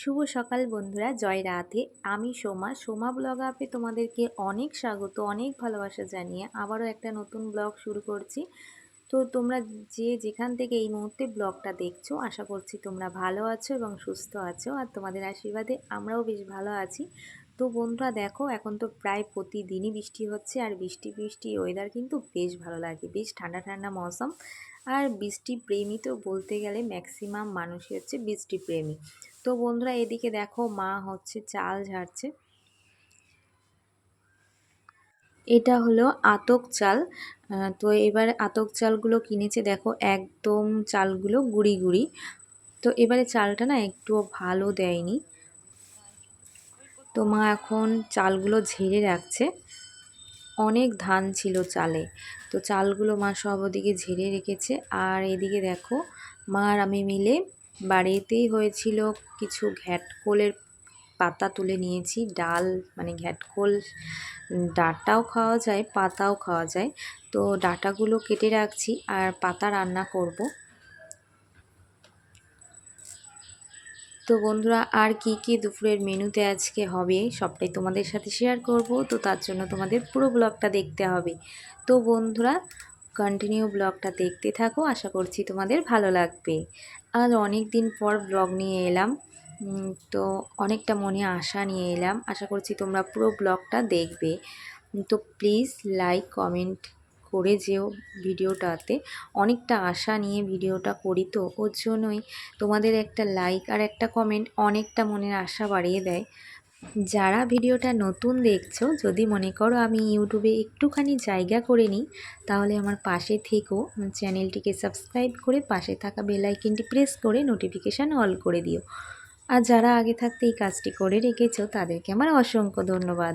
শুভ সকাল বন্ধুরা, জয় রাধে। আমি সোমা সোমা ব্লগ আপে তোমাদেরকে অনেক স্বাগত, অনেক ভালোবাসা জানিয়ে আবারও একটা নতুন ব্লগ শুরু করছি। তো তোমরা যে যেখান থেকে এই মুহূর্তে ব্লগটা দেখছ, আশা করছি তোমরা ভালো আছো এবং সুস্থ আছো আর তোমাদের আশীর্বাদে আমরাও বেশ ভালো আছি। তো বন্ধুরা দেখো, এখন তো প্রায় প্রতিদিনই বৃষ্টি হচ্ছে আর বৃষ্টি বৃষ্টি ওয়েদার কিন্তু বেশ ভালো লাগে, বেশ ঠান্ডা ঠান্ডা মৌসুম। আর বৃষ্টি প্রেমী তো বলতে গেলে ম্যাক্সিমাম মানুষই হচ্ছে বৃষ্টি প্রেমী। তো বন্ধুরা এদিকে দেখো মা হচ্ছে চাল ঝাড়ছে। এটা হলো আতক চাল। তো এবার আতক চালগুলো কিনেছে দেখো, একদম চালগুলো গুড়ি গুড়ি। তো এবারে চালটা না একটুও ভালো দেয়নি। তো মা এখন চালগুলো ঝেড়ে রাখছে। অনেক ধান ছিল চালে। তো চালগুলো মা সব ওদিকে ঝেড়ে রেখেছে। আর এদিকে দেখো মা আর আমি মিলে বাড়িতেই হয়েছিল কিছু ঘ্যাটকোলের পাতা তুলে নিয়েছি, ডাল মানে ঘ্যাটকোল, ডাটাও খাওয়া যায়, পাতাও খাওয়া যায়। তো ডাটাগুলো কেটে রাখছি আর পাতা রান্না করব। তো বন্ধুরা, আর কি কি দুপুরের মেনুতে আজকে হবে সবটাই তোমাদের সাথে শেয়ার করব। তো তার জন্য তোমাদের পুরো ব্লগটা দেখতে হবে। তো বন্ধুরা কন্টিনিউ ব্লগটা দেখতে থাকো, আশা করছি তোমাদের ভালো লাগবে। আজ অনেক দিন পর ব্লগ নিয়ে এলাম। তো অনেকটা মনে আশা নিয়ে এলাম। আশা করছি তোমরা পুরো ব্লগটা দেখবে। তো প্লিজ লাইক কমেন্ট করে যেও ভিডিওটাতে। অনেকটা আশা নিয়ে ভিডিওটা করি তো, ওর জন্যই তোমাদের একটা লাইক আর একটা কমেন্ট অনেকটা মনের আশা বাড়িয়ে দেয়। যারা ভিডিওটা নতুন দেখছ, যদি মনে করো আমি ইউটিউবে একটুখানি জায়গা করে নিই, তাহলে আমার পাশে থেকেও চ্যানেলটিকে সাবস্ক্রাইব করে পাশে থাকা বেলাইকিনটি প্রেস করে নোটিফিকেশান অল করে দিও। আর যারা আগে থাকতে এই কাজটি করে রেখেছো, তাদেরকে আমার অসংখ্য ধন্যবাদ।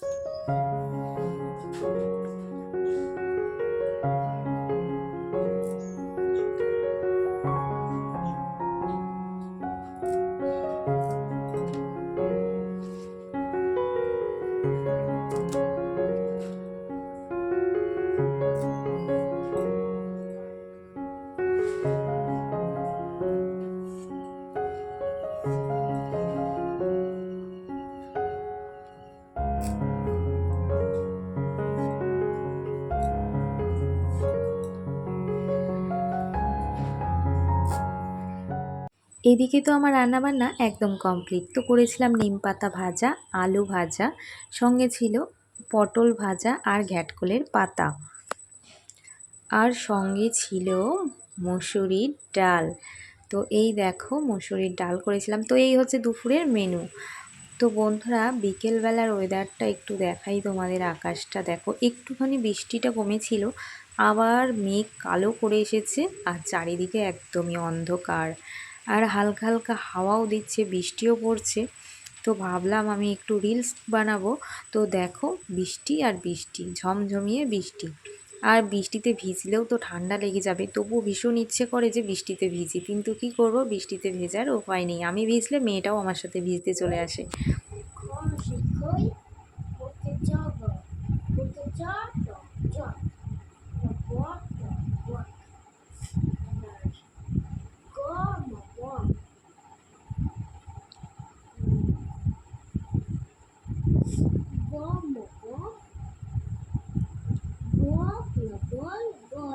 thank mm -hmm. you এদিকে তো আমার রান্নাবান্না একদম কমপ্লিট। তো করেছিলাম নিম পাতা ভাজা, আলু ভাজা, সঙ্গে ছিল পটল ভাজা আর ঘ্যাটকলের পাতা। আর সঙ্গে ছিল মসুরির ডাল। তো এই দেখো মসুরির ডাল করেছিলাম। তো এই হচ্ছে দুপুরের মেনু তো বন্ধুরা, বিকেলবেলার ওয়েদারটা একটু দেখাই তোমাদের আকাশটা। দেখো, একটুখানি বৃষ্টিটা কমেছিল, আবার মেঘ কালো করে এসেছে আর চারিদিকে একদমই অন্ধকার। আর হালকা হালকা হাওয়াও দিচ্ছে, বৃষ্টিও পড়ছে। তো ভাবলাম আমি একটু রিলস বানাবো। তো দেখো বৃষ্টি আর বৃষ্টি, ঝমঝমিয়ে বৃষ্টি। আর বৃষ্টিতে ভিজলেও তো ঠান্ডা লেগে যাবে, তবুও ভীষণ ইচ্ছে করে যে বৃষ্টিতে ভিজি। কিন্তু কি করব, বৃষ্টিতে ভেজার উপায় নেই। আমি ভিজলে মেয়েটাও আমার সাথে ভিজতে চলে আসে।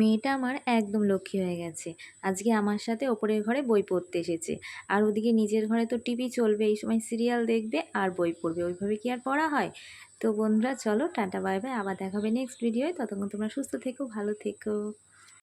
মেয়েটা আমার একদম লক্ষ্মী হয়ে গেছে। আজকে আমার সাথে ওপরের ঘরে বই পড়তে এসেছে। আর ওদিকে নিজের ঘরে তো টিভি চলবে, এই সময় সিরিয়াল দেখবে আর বই পড়বে। ওইভাবে কি আর পড়া হয়? তো বন্ধুরা, চলো টাটা, বাই বাই। আবার দেখাবে নেক্সট ভিডিওয় ততক্ষণ তোমরা সুস্থ থেকো, ভালো থেকো।